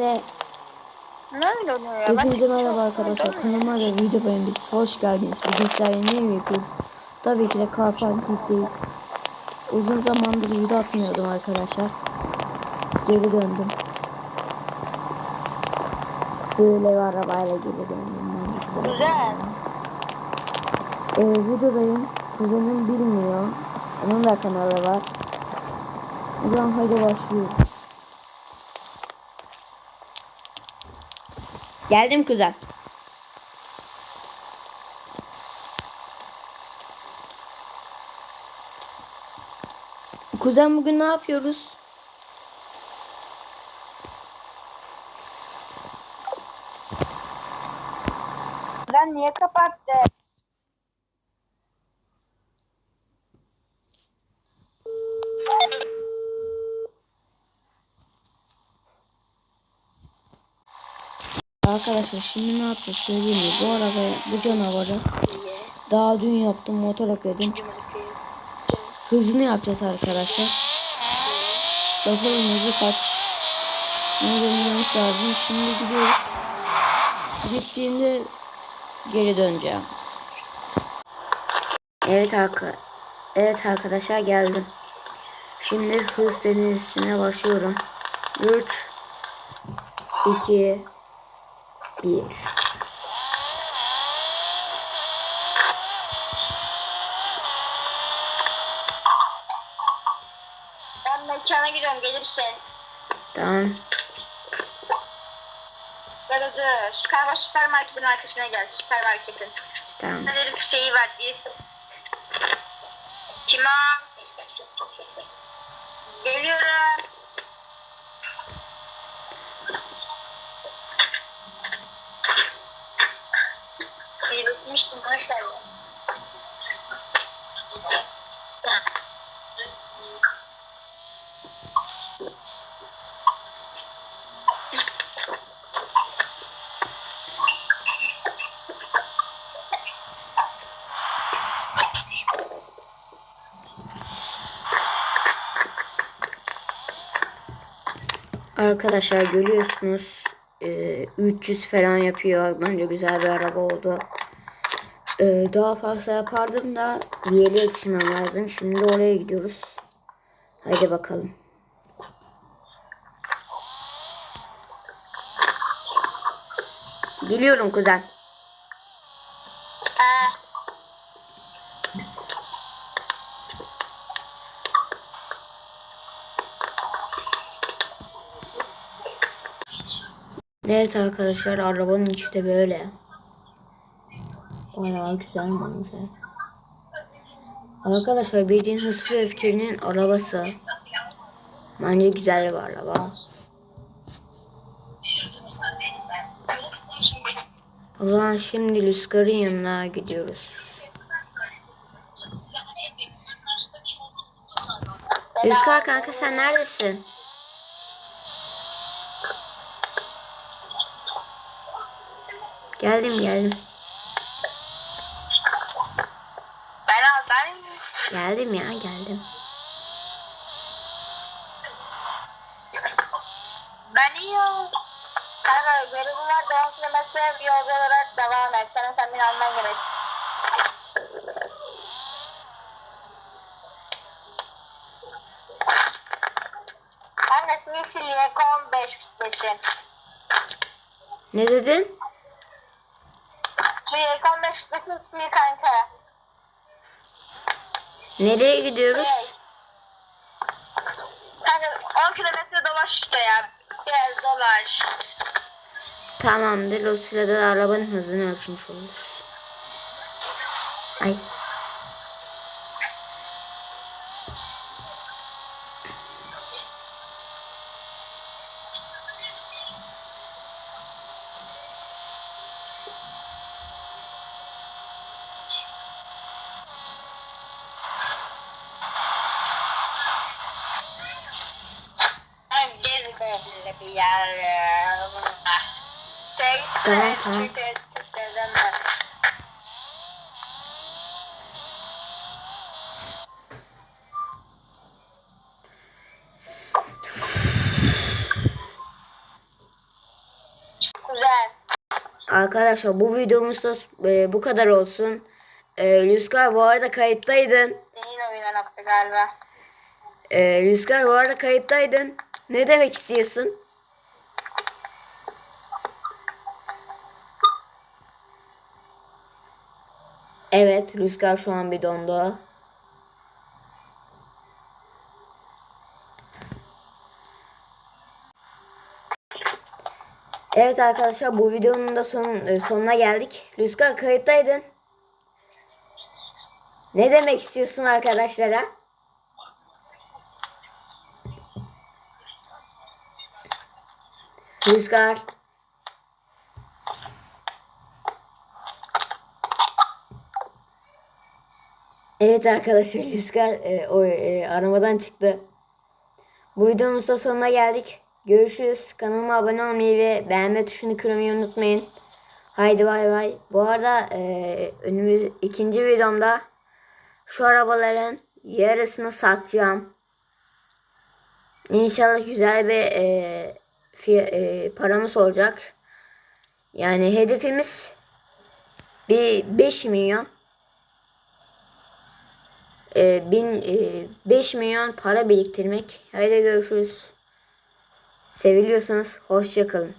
Ve Ne ya? Ben hepinize çok merhaba arkadaşlar. Kanalıma ve videoma biz hoş geldiniz. Bugün sizlerle ne yapıyoruz? Tabii ki de Car Parking'deyiz. Uzun zamandır video atmıyordum arkadaşlar. Geri döndüm. Böyle bir arabayla geri döndüm. Bence güzel. Güzel. Ee, videodayım. Kuzenim bilmiyor. Onun da kanalı var. O zaman hadi başlıyoruz. Geldim kuzen. Kuzen bugün ne yapıyoruz? Lan niye kapattı? Arkadaşlar şimdi ne yapacağız söyleyeyim mi? Bu arabaya, bu canavarı daha dün yaptım motor ekledim. Hızını yapacağız arkadaşlar. Bakalım hızı kaç. Ne dememiz lazım. Şimdi gidiyoruz. Bittiğinde geri döneceğim. Evet arka Evet arkadaşlar geldim. Şimdi hız deneysine başlıyorum. 3 2 1 Ben mekana gidiyorum gelirsin. Tamam. Böyle dur. Süper süpermarketin arkasına gel. Süpermarketin. Tamam. Böyle bir şeyi var. Bir... Kim o? Geliyorum. Bakmışsın maşallah. Arkadaşlar görüyorsunuz e, 300 falan yapıyor. Bence güzel bir araba oldu. E, daha fazla yapardım da yere yetişmem lazım. Şimdi oraya gidiyoruz. Haydi bakalım. Geliyorum kuzen. Ee, Evet arkadaşlar arabanın içi de böyle. Bayağı güzel bence. Arkadaşlar bildiğin Hızlı ve Öfkeli'nin arabası. Bence güzel bir araba. O zaman şimdi Lüskar'ın yanına gidiyoruz. Lüskar kanka sen neredesin? Geldim geldim. ben al ben Geldim ya geldim. ben iyi. Kanka var 10 kilometre yolcu olarak devam et. Sana sen beni alman gerek. Kanka yeşil Yekon 5 5'in. Ne dedin? Yekon 5 5'in ismi kanka. Nereye gidiyoruz? Şey. Kanka 10 kilometre dolaş işte ya. Biraz dolaş. Tamamdır. O sırada da arabanın hızını ölçmüş oluruz. Ay. Ben bir yer. Şey, Tamam, tamam. Arkadaşlar bu videomuz da e, bu kadar olsun. E, Rüzgar bu arada kayıttaydın. Yine oyundan attı galiba. E, Rüzgar bu arada kayıttaydın. Ne demek istiyorsun? Evet Rüzgar şu an bir dondu. Evet arkadaşlar bu videonun da son, e, sonuna geldik. Rüzgar kayıttaydın. Ne demek istiyorsun arkadaşlara? Rüzgar. Evet arkadaşlar Rüzgar e, o e, aramadan çıktı. Bu videomuzun da sonuna geldik. Görüşürüz. Kanalıma abone olmayı ve beğenme tuşunu kırmayı unutmayın. Haydi bay bay. Bu arada e, önümüz ikinci videomda şu arabaların yarısını satacağım. İnşallah güzel bir e, e, paramız olacak. Yani hedefimiz bir 5 milyon. E, bin, e, 5 milyon para biriktirmek. Haydi görüşürüz. Seviliyorsunuz. Hoşçakalın.